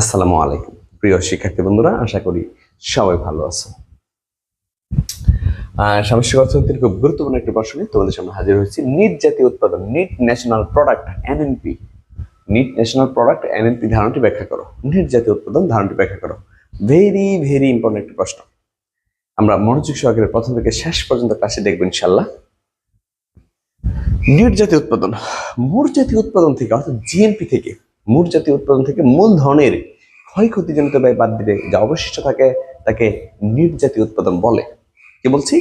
আসসালামু আলাইকুম। প্রিয় শিক্ষার্থী বন্ধুরা, আশা করি সবাই ভালো আছো। সামষ্টিক অর্থনীতির খুব গুরুত্বপূর্ণ একটি প্রশ্ন তোমাদের সামনে হাজির হয়েছি। নিট জাতীয় উৎপাদন, net national product NNP net national product NNP ধারণাটি ব্যাখ্যা করো। নিট জাতীয় উৎপাদন ধারণটি ব্যাখ্যা করো। ভেরি ভেরি ইম্পর্টেন্ট একটি প্রশ্ন। আমরা মনোযোগ সহকারে প্রথম থেকে শেষ পর্যন্ত ক্লাসে দেখব ইনশাল্লাহ নিট জাতীয় উৎপাদন মোট জাতীয় উৎপাদন থেকে, অর্থাৎ জিএনপি থেকে মোট জাতীয় উৎপাদন থেকে মূলধনের ক্ষয়ক্ষতিজনিত ব্যয় বাদ দিলে যা অবশিষ্ট থাকে, তাকে নিট জাতীয় উৎপাদন বলে। কি বলছি?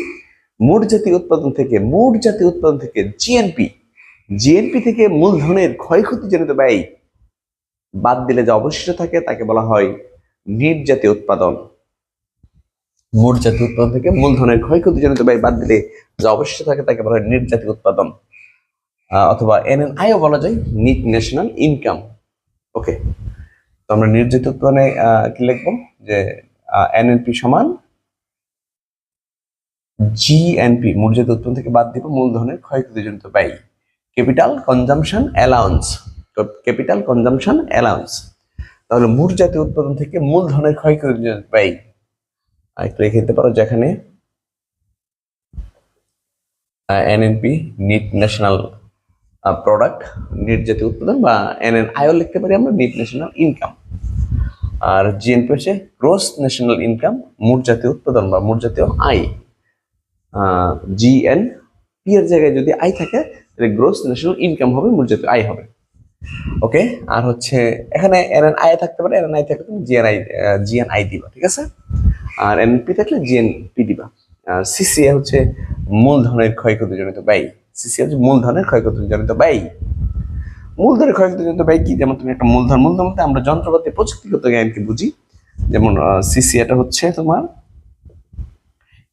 মোট জাতীয় উৎপাদন থেকে মোট জাতীয় উৎপাদন থেকে জিএনপি জিএনপি থেকে মূলধনের ক্ষয়ক্ষতিজনিত ব্যয় বাদ দিলে যা অবশিষ্ট থাকে, তাকে বলা হয় নিট জাতীয় উৎপাদন। মোট জাতীয় উৎপাদন থেকে মূলধনের ক্ষয়ক্ষতিজনিত ব্যয় বাদ দিলে যা অবশিষ্ট থাকে, তাকে বলা হয় নিট জাতীয় উৎপাদন। অথবা এনএনআইও বলা যায়, নিট ন্যাশনাল ইনকাম। ওকে তো আমরা আহ, কি লিখব যে এনএনপি সমান জিএনপি মূর্জিত উৎপাদন থেকে বাদ দিব মূলধনের ক্ষয়ক্ষতিজনিত ব্যয় capital consumption allowance capital consumption allowance তাহলে জাতীয় উৎপাদন থেকে মূলধনের ক্ষয়ক্ষতিজনিত ব্যয় একটু রেখে দিতে পারো যেখানে NNP net national product net জাতীয় উৎপাদন বা এনএন আয়ও লিখতে পারি আমরা নিট ন্যাশনাল ইনকাম আর জিএনপি হচ্ছে গ্রোস ন্যাশনাল ইনকাম মোট জাতীয় উৎপাদন বা মোট জাতীয় আয়। জিএন পি এর জায়গায় যদি আয় থাকে, তাহলে গ্রোস ন্যাশনাল ইনকাম হবে, মোট জাতীয় আয় হবে। ওকে আর হচ্ছে, এখানে এনএন আয় থাকতে পারে এনএন আই থাকলে তুমি জিএন আই জিএন আই দিবা, ঠিক আছে? আর এনপি থাকলে জিএনপি দিবা। আর সিসিএ হচ্ছে মূলধনের ক্ষয়ক্ষতিজনিত ব্যয়। সিসি হচ্ছে মূলধনের ক্ষয়ক্ষতিজনিত ব্যয় মূলধনের ক্ষয়ক্ষতিজনিত ব্যয় কি? যেমন তুমি একটা মূলধন মূলধন বলতে আমরা যন্ত্রপাতি, প্রযুক্তিগত জ্ঞানকে বুঝি। যেমন সিসি এটা হচ্ছে তোমার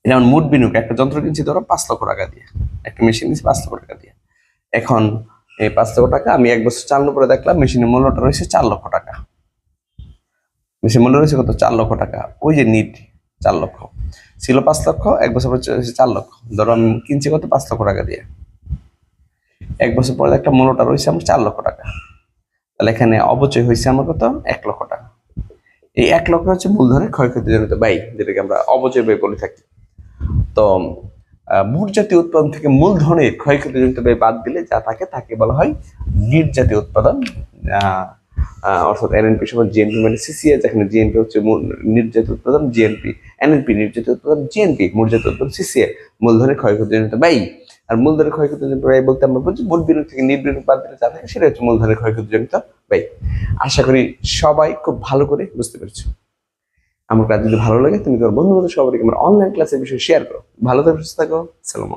যেমন মুড বিনিয়োগ, একটা যন্ত্র কিনছি ধরো পাঁচ লক্ষ টাকা দিয়ে, একটা মেশিন কিনছি পাঁচ লক্ষ টাকা দিয়ে। এখন এই পাঁচ লক্ষ টাকা আমি এক বছর চালানো পরে দেখলাম, মেশিনের মূল্যটা রয়েছে চার লক্ষ টাকা। মেশিন মূল্য রয়েছে কত? চার লক্ষ টাকা। ওই যে নিট চার লক্ষ। ছিল পাঁচ লক্ষ, এক বছর পর চার লক্ষ। ধরো আমি কিনছি কত? পাঁচ লক্ষ টাকা দিয়ে। এক বছর পরে একটা মূলটা রয়েছে আমার চার লক্ষ টাকা। তাহলে এখানে অবচয় হয়েছে আমার কত? এক লক্ষ টাকা। এই এক লক্ষ হচ্ছে মূলধনের ক্ষয়ক্ষতিজনিত ব্যয়, যেটাকে আমরা অবচয় ব্যয় বলে থাকি। তো মোট জাতীয় উৎপাদন থেকে মূলধনের ক্ষয়ক্ষতিজনিত ব্যয় বাদ দিলে যা থাকে তাকে বলা হয় নির্জাতীয় জাতীয় উৎপাদন অর্থাৎ এনএনপি সমান জিএনপি মানে সিসিএ যেখানে জিএনপি হচ্ছে নির্যাতিত উৎপাদন জিএনপি এনএনপি নির্যাতিত উৎপাদন জিএনপি মূর্যাতিত উৎপাদন সিসিএ মূলধনের ক্ষয়ক্ষতিজনিত ব্যয়। আর মূলধনের ক্ষয়ক্ষতিজনিত ব্যয় বলতে আমরা বলছি মূল বিনিয়োগ থেকে নির্বিনিয়োগ বাদ দিলে যা থাকে সেটা হচ্ছে মূলধনের ক্ষয়ক্ষতিজনিত ব্যয়। আশা করি সবাই খুব ভালো করে বুঝতে পেরেছ। আমার কাজ যদি ভালো লাগে, তুমি তোমার বন্ধু বান্ধব সবাইকে আমার অনলাইন ক্লাসের বিষয়ে শেয়ার করো। ভালো থাকো, সুস্থ থাকো সালাম